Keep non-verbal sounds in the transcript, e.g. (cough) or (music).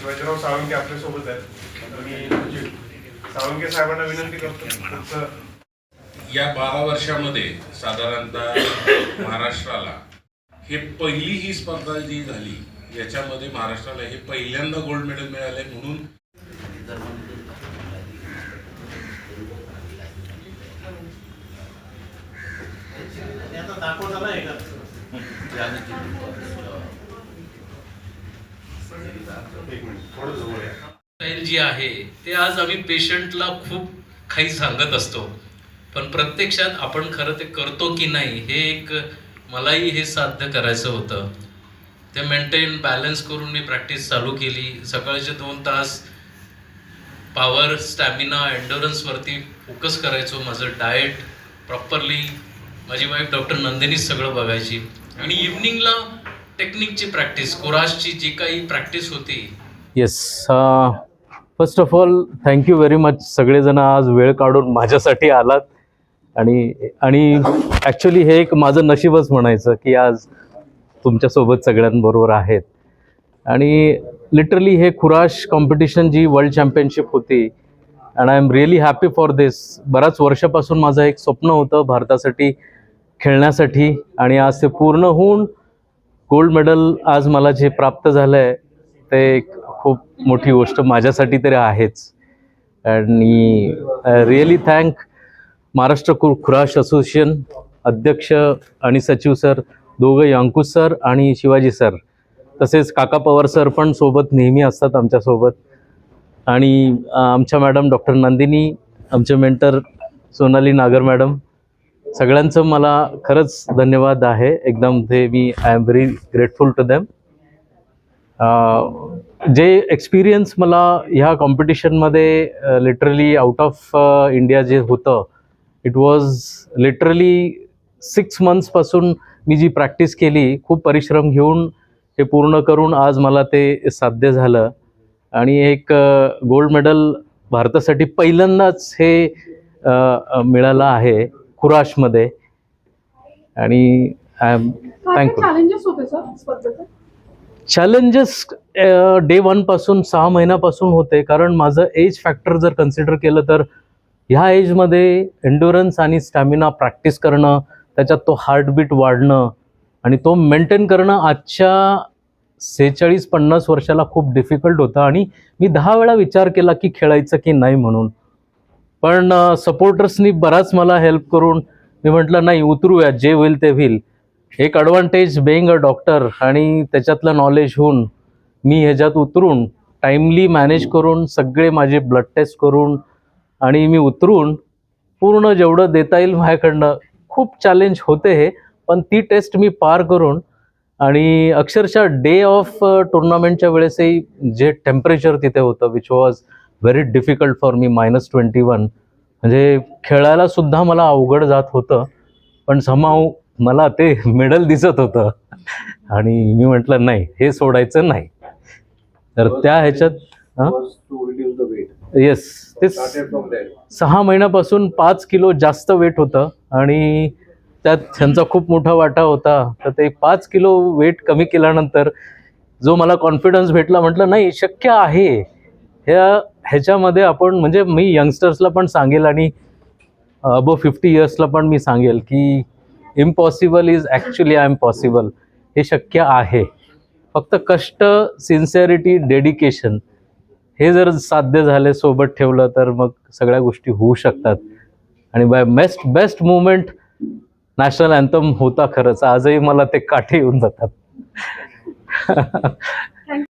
शिवाजीराव साळुंके आपल्यासोबत आहेत. तर मी साळुंके साहेबांना विनंती करतो. या बारा वर्षामध्ये साधारणतः महाराष्ट्राला हे पहिली ही स्पर्धा जी झाली याच्यामध्ये महाराष्ट्राला हे पहिल्यांदा गोल्ड मेडल मिळाले म्हणून? (laughs) स्टाईल जी आहे ते आज आम्ही पेशंटला खूप काही सांगत असतो. पण प्रत्यक्षात आपण खरं ते करतो की नाही हे एक मलाही हे साध्य करायचं होतं. ते मेंटेन बॅलन्स करून मी प्रॅक्टिस चालू केली. सकाळचे दोन तास पॉवर स्टॅमिना एन्डोरन्सवरती फोकस करायचो. माझं डाएट प्रॉपरली माझी वाईफ डॉक्टर नंदिनीच सगळं बघायची. आणि इव्हनिंगला टेक्निकची प्रॅक्टिस कोरासची जी काही प्रॅक्टिस होती. Yes first of all thank you very much सगळेजण आज वेळ काढून माझ्यासाठी आलात. आणि आणि ॲक्च्युली हे एक माझं नशीबच म्हणायचं की आज तुमच्यासोबत सगळ्यांबरोबर आहेत. आणि लिटरली हे खुराश कॉम्पिटिशन जी वर्ल्ड चॅम्पियनशिप होती and I am really happy for this बऱ्याच वर्षापासून माझं एक स्वप्न होतं भारतासाठी खेळण्यासाठी आणि आज ते पूर्ण होऊन गोल्ड मेडल आज मला जे प्राप्त झालं आहे ते एक खूप मोठी गोष्ट माझ्यासाठी तरी आहेच. आणि रिअली थँक महाराष्ट्र कु खुराश असोसिएशन अध्यक्ष आणि सचिव सर दोघं अंकुश सर आणि शिवाजी सर. तसेच काका पवार सर पण सोबत नेहमी असतात आमच्यासोबत. आणि आमच्या मॅडम डॉक्टर नंदिनी आमचे मेंटर सोनाली नागर मॅडम सगळ्यांचं मला खरंच धन्यवाद आहे. एकदम ते मी I am very grateful to them जे एक्सपिरियन्स मला ह्या कॉम्पिटिशनमध्ये लिटरली आउट ऑफ इंडिया जे होतं इट वॉज लिटरली सिक्स मंथ्सपासून मी जी प्रॅक्टिस केली खूप परिश्रम घेऊन हे पूर्ण करून आज मला ते साध्य झालं. आणि एक गोल्ड मेडल भारतासाठी पहिल्यांदाच हे मिळालं आहे. खुराशमध्ये. आणि आय एम काय थँक्यू चॅलेंजेस डे वनपासून सहा महिन्यापासून होते. कारण माझं एज फॅक्टर जर कन्सिडर केलं तर ह्या एजमध्ये एन्ड्युरन्स आणि स्टॅमिना प्रॅक्टिस करणं त्याच्यात तो हार्टबीट वाढणं आणि तो मेंटेन करणं आजच्या सेहेचाळीस पन्नास वर्षाला खूप डिफिकल्ट होतं. आणि मी दहा वेळा विचार केला की खेळायचं की नाही म्हणून. पण सपोर्टर्सनी बराच मला हेल्प करून मी म्हटलं नाही उतरूया जे होईल ते होईल. एक ॲडव्हान्टेज बेईंग अ डॉक्टर आणि त्याच्यातलं नॉलेज होऊन मी ह्याच्यात उतरून टाईमली मॅनेज करून सगळे माझे ब्लड टेस्ट करून आणि मी उतरून पूर्ण जेवढं देता येईल माझ्याकडनं खूप चॅलेंज होते हे पण ती टेस्ट मी पार करून आणि अक्षरशः डे ऑफ टुर्नामेंटच्या वेळेसही जे टेम्परेचर तिथे होतं which was very difficult for me minus twenty one म्हणजे खेळायला सुद्धा मला अवघड जात होतं पण समाव मला ते मेडल दिसत होतं. आणि मी म्हटलं नाही हे सोडायचं नाही. तर त्या ह्याच्यात येस ते सहा महिन्यापासून पाच किलो जास्त वेट होतं आणि त्यात त्यांचा खूप मोठा वाटा होता. तर ते पाच किलो वेट कमी केल्यानंतर जो मला कॉन्फिडन्स भेटला म्हटलं नाही शक्य आहे. ह्या ह्याच्यामध्ये आपण म्हणजे मी यंगस्टर्सला पण सांगेल आणि अबो फिफ्टी इयर्सला पण मी सांगेल की impossible is actually I am possible हे शक्य आहे. फक्त कष्ट सिन्सिअरिटी डेडिकेशन हे जर साध्य झाले सोबत ठेवलं तर मग सगळ्या गोष्टी होऊ शकतात. आणि by best best movement national anthem होता खरंच. आजही मला ते काठे येऊन जातात. (laughs)